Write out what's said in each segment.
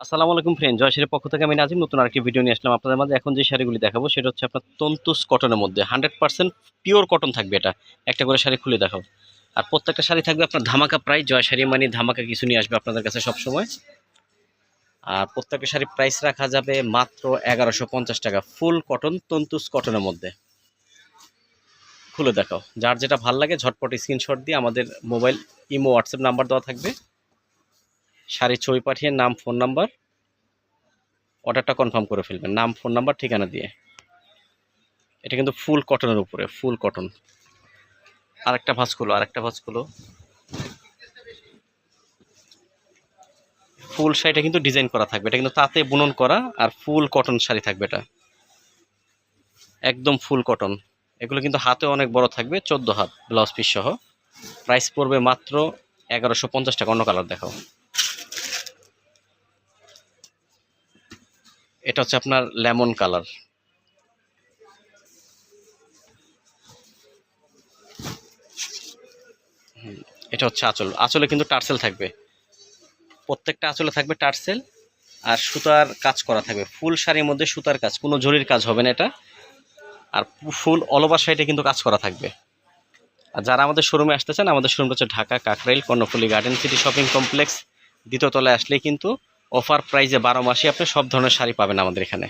আসসালামু আলাইকুম ফ্রেন্ড জয়শ্রীর পক্ষ থেকে আমি নাজিম, নতুন আরেকটি ভিডিও নিয়ে আসলাম আপনাদের মাঝে। এখন যে শাড়িগুলি দেখাবো, সেটা হচ্ছে আপনার তন্তুস কটনের মধ্যে। হান্ড্রেড পার্সেন্ট পিওর কটন থাকবে এটা। একটা করে শাড়ি খুলে দেখাও। আর প্রত্যেকটা শাড়ি থাকবে আপনার ধামাকা প্রাইস জয় শাড়ি মানে ধামাকা কিছু নিয়ে আসবে আপনাদের কাছে সবসময়। আর প্রত্যেকটা শাড়ির প্রাইস রাখা যাবে মাত্র এগারোশো পঞ্চাশ টাকা। ফুল কটন তন্তুস কটনের মধ্যে। খুলে দেখাও। যার যেটা ভালো লাগে, ঝটপট স্ক্রিনশট দিয়ে আমাদের মোবাইল ইমো হোয়াটসঅ্যাপ নাম্বার দেওয়া থাকবে। শাড়ি ছবি পাঠিয়ে নাম, ফোন নাম্বার, অর্ডারটা কনফার্ম করে ফেলবেন। নাম, ফোন নাম্বার, ঠিকানা দিয়ে। এটা কিন্তু ফুল কটনের উপরে, ফুল কটন আরেকটা ভাঁজগুলো আরেকটা ভাঁজগুলো ফুল শাড়িটা কিন্তু ডিজাইন করা থাকবে। এটা কিন্তু তাতে বুনন করা আর ফুল কটন শাড়ি থাকবে এটা। একদম ফুল কটন এগুলো কিন্তু হাতে অনেক বড় থাকবে, চোদ্দ হাত ব্লাউজ পিস সহ। প্রাইস পড়বে মাত্র এগারোশো পঞ্চাশ টাকা। অন্য কালার দেখাও। এটা হচ্ছে আপনার লেমন কালার। এটা হচ্ছে আঁচল। আঁচলে কিন্তু টার্সেল থাকবে। প্রত্যেকটা আঁচলে থাকবে টার্সেল আর সুতার কাজ করা থাকবে। ফুল শাড়ির মধ্যে সুতার কাজ, কোনো জরির কাজ হবে না এটা। আর ফুল ওভার সাইডে কিন্তু কাজ করা থাকবে। আর যারা আমাদের শোরুমে আসতে চান, আমাদের শোরুমটা হচ্ছে Dhaka Kakrail, Karnaphuli garden city shopping complex. দ্বিতীয় তলায় আসলেই কিন্তু অফার প্রাইজে বারো মাসে আপনি সব ধরনের শাড়ি পাবেন আমাদের এখানে।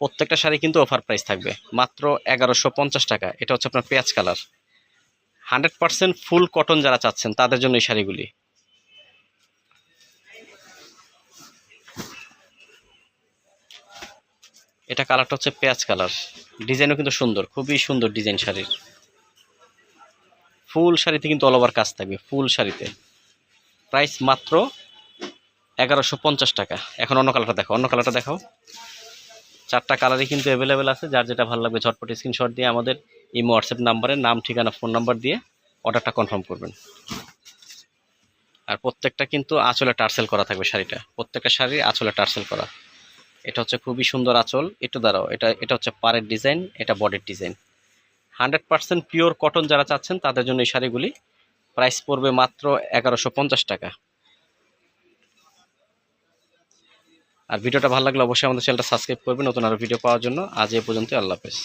প্রত্যেকটা শাড়ি কিন্তু অফার প্রাইস থাকবে। মাত্র এগারোশো পঞ্চাশ টাকা। এটা হচ্ছে আপনার পেঁয়াজ colour. Hundred percent full cotton যারা চাচ্ছেন, তাদের জন্য এই শাড়িগুলি। এটা কালারটা হচ্ছে পেঁয়াজ কালার। ডিজাইনও কিন্তু সুন্দর, খুবই সুন্দর ডিজাইন শাড়ির। ফুল শাড়িতে কিন্তু অল ওভার কাজ থাকবে, ফুল শাড়িতে। প্রাইস মাত্র এগারোশো পঞ্চাশ টাকা। এখন অন্য কালারটা দেখো, অন্য কালারটা দেখাও। চারটা কালারই কিন্তু অ্যাভেলেবেল আছে, যার যেটা ভালো লাগবে ঝটপট স্ক্রিনশট দিয়ে আমাদের ইমো হোয়াটসঅ্যাপ নাম্বারে নাম, ঠিকানা ফোন নাম্বার দিয়ে অর্ডারটা কনফার্ম করবেন। আর প্রত্যেকটা কিন্তু আঁচলে টার্সেল করা থাকবে শাড়িটা। প্রত্যেকটা শাড়ি আঁচলে টার্সেল করা। এটা হচ্ছে খুবই সুন্দর আঁচল। একটু দাঁড়াও, এটা এটা হচ্ছে পাড়ের ডিজাইন এটা বডির design hundred percent pure cotton যারা চাচ্ছেন, তাদের জন্য এই শাড়িগুলি প্রাইস পড়বে মাত্র এগারোশো টাকা। আর ভিডিওটা ভালো লাগলে অবশ্যই আমাদের চ্যানেলটা সাবস্ক্রাইব করবেন নতুন আরও ভিডিও পাওয়ার জন্য। আজ এ পর্যন্ত আল্লাহ হাফেজ।